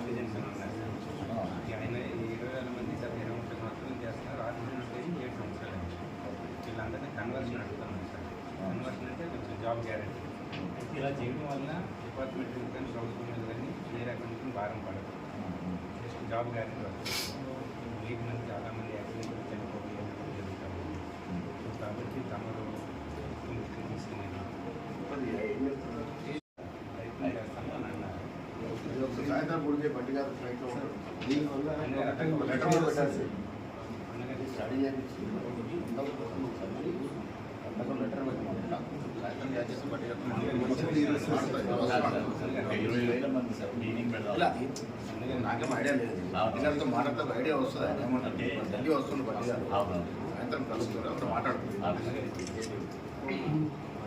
Artisan ఆయన ఇరవై వేల మంది ఇరవై మంది మాత్రం చేస్తున్నారు. ఆర్టిజన్ అంటే ఏడు సంవత్సరాలు వీళ్ళందరినీ కన్వర్షన్ అడుగుతున్నాం సార్. కన్వర్షన్ అంటే కొంచెం జాబ్ గ్యారంటీ ఇలా చేయడం వల్ల డిపార్ట్మెంట్ కానీ ప్రభుత్వం మీద కానీ ఏ రకమైన భారం పడదు. జస్ట్ జాబ్ గ్యారంటీ వస్తుంది. లీగ్ మంది చాలామంది యాక్సిడెంట్ చనిపోవడం జరుగుతాము కాబట్టి తమరు సాయంత్రం పూడికే బట్టి గారు ఫ్లైట్లో ఉంటాడు దీనివల్ల లెటర్ కూడా. అందుకని స్టడీ చేయించి అందరూ లెటర్ పెట్టమంటా సాయంత్రం చేసేసి బట్టి ఇరవై వేల మంది సార్. మీటింగ్ పెడతాం నాకేం ఐడియా లేదు. గారితో మాట్లాడితే ఐడియా వస్తుంది. ఆయన ఏమంటారు? ఢిల్లీ వస్తుంది బట్టి గారు అవును. సాయంత్రం కలుస్తారు అప్పుడు మాట్లాడుతున్నారు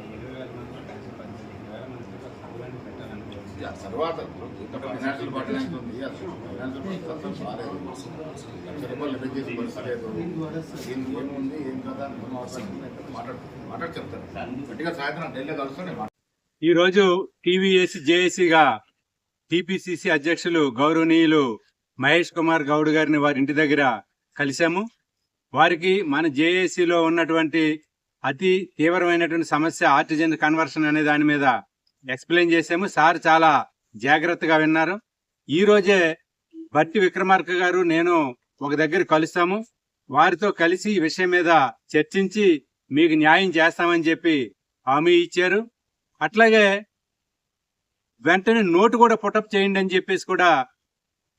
ఇరవై వేల మందిలో కలిసి పద్దెనిమిది వేల మందిలో సభలను పెట్టాలనుకోవచ్చు ఆ తర్వాత ఫైనాన్షియల్ బట్టి ఉంది. లక్ష రూపాయలు చేసి ఏముంది ఏం కదా మాట్లాడు మాట్లాడి చెప్తాను. గట్టిగా సాయంత్రం ఢిల్లీ కలుస్తాను ఈరోజు టీవీఎస్ జేఏసీగా టీపీసీసీ అధ్యక్షులు గౌరవనీయులు మహేష్ కుమార్ గౌడ్ గారిని వారి ఇంటి దగ్గర కలిశాము. వారికి మన జేఏసీలో ఉన్నటువంటి అతి తీవ్రమైనటువంటి సమస్య ఆర్టిజన్ కన్వర్షన్ అనే దాని మీద ఎక్స్ప్లెయిన్ చేసాము సార్ చాలా జాగ్రత్తగా విన్నారు. ఈ రోజే బట్టి విక్రమార్క గారు నేను ఒక దగ్గర కలుస్తాము. వారితో కలిసి ఈ విషయం మీద చర్చించి మీకు న్యాయం చేస్తామని చెప్పి హామీ ఇచ్చారు. అట్లాగే వెంటనే నోటు కూడా పుటప్ చేయండి అని చెప్పేసి కూడా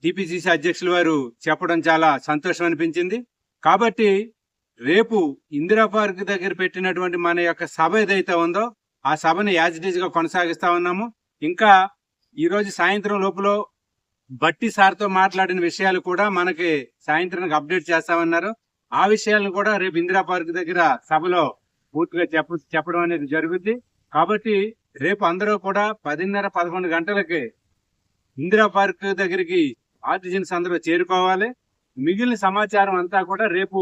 టిపిసిసి అధ్యక్షుల వారు చెప్పడం చాలా సంతోషం అనిపించింది. కాబట్టి రేపు ఇందిరా పార్క్ దగ్గర పెట్టినటువంటి మన యొక్క సభ ఏదైతే ఉందో ఆ సభను యాజ్ ఇట్ ఈజ్ కొనసాగిస్తా ఉన్నాము. ఇంకా ఈరోజు సాయంత్రం లోపల బట్టి సార్తో మాట్లాడిన విషయాలు కూడా మనకి సాయంత్రానికి అప్డేట్ చేస్తామన్నారు ఆ విషయాలను కూడా రేపు ఇందిరా పార్క్ దగ్గర సభలో పూర్తిగా చెప్ప చెప్పడం అనేది జరుగుద్ది. కాబట్టి రేపు అందరూ కూడా పదిన్నర పదకొండు గంటలకి ఇందిరా పార్క్ దగ్గరికి ఆర్టిజన్స్ అందరూ చేరుకోవాలి. మిగిలిన సమాచారం అంతా కూడా రేపు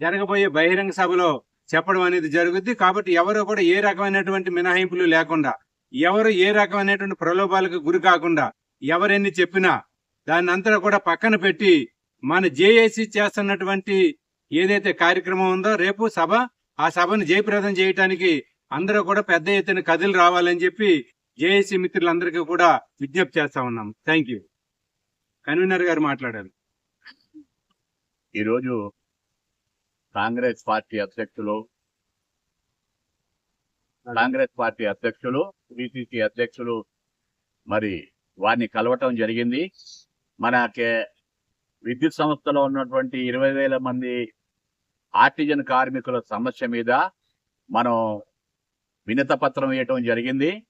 జరగబోయే బహిరంగ సభలో చెప్పడం అనేది జరుగుద్ది. కాబట్టి ఎవరు కూడా ఏ రకమైనటువంటి మినహాయింపులు లేకుండా ఎవరు ఏ రకమైనటువంటి ప్రలోభాలకు గురి కాకుండా ఎవరెన్ని చెప్పినా దాన్ని అంతా కూడా పక్కన పెట్టి మన జేఏసీ చేస్తున్నటువంటి ఏదైతే కార్యక్రమం ఉందో రేపు సభ ఆ సభను జయప్రదం చేయటానికి అందరూ కూడా పెద్ద ఎత్తున కథలు రావాలని చెప్పి జేఏసీ మిత్రులందరికీ కూడా విజ్ఞప్తి చేస్తా ఉన్నాం. థ్యాంక్ యూ కన్వీనర్ గారు మాట్లాడారు. ఈరోజు కాంగ్రెస్ పార్టీ అధ్యక్షులు కాంగ్రెస్ పార్టీ అధ్యక్షులు పిసిసి అధ్యక్షులు మరి వారిని కలవటం జరిగింది. మనకి విద్యుత్ సంస్థలో ఉన్నటువంటి ఇరవై వేల మంది ఆర్టిజన్ కార్మికుల సమస్య మీద మనం వినత పత్రం వేయటం జరిగింది.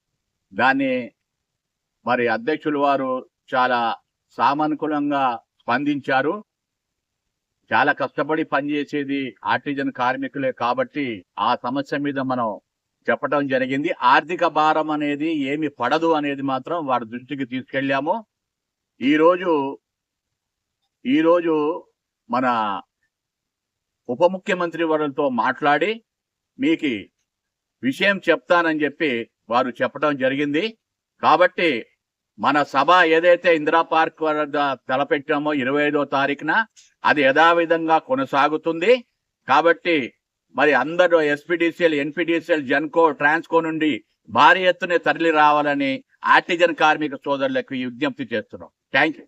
దాన్ని మరి అధ్యక్షులు వారు చాలా సామానుకూలంగా స్పందించారు. చాలా కష్టపడి పనిచేసేది ఆర్టిజన్ కార్మికులే కాబట్టి ఆ సమస్య మీద మనం చెప్పడం జరిగింది. ఆర్థిక భారం అనేది ఏమి పడదు అనేది మాత్రం వారి దృష్టికి తీసుకెళ్ళాము. ఈరోజు ఈరోజు మన ఉప ముఖ్యమంత్రి వారితో మాట్లాడి మీకు విషయం చెప్తానని చెప్పి వారు చెప్పడం జరిగింది. కాబట్టి మన సభ ఏదైతే ఇందిరా పార్క్ వద్ద తలపెట్టామో ఇరవై ఐదో తారీఖున అది యథావిధంగా కొనసాగుతుంది. కాబట్టి మరి అందరూ ఎస్పీడీసీఎల్ ఎన్పీడీసీఎల్ జెన్కో ట్రాన్స్కో నుండి భారీ ఎత్తున తరలి రావాలని ఆర్టిజన్ కార్మిక సోదరులకు విజ్ఞప్తి చేస్తున్నాం. Thank you.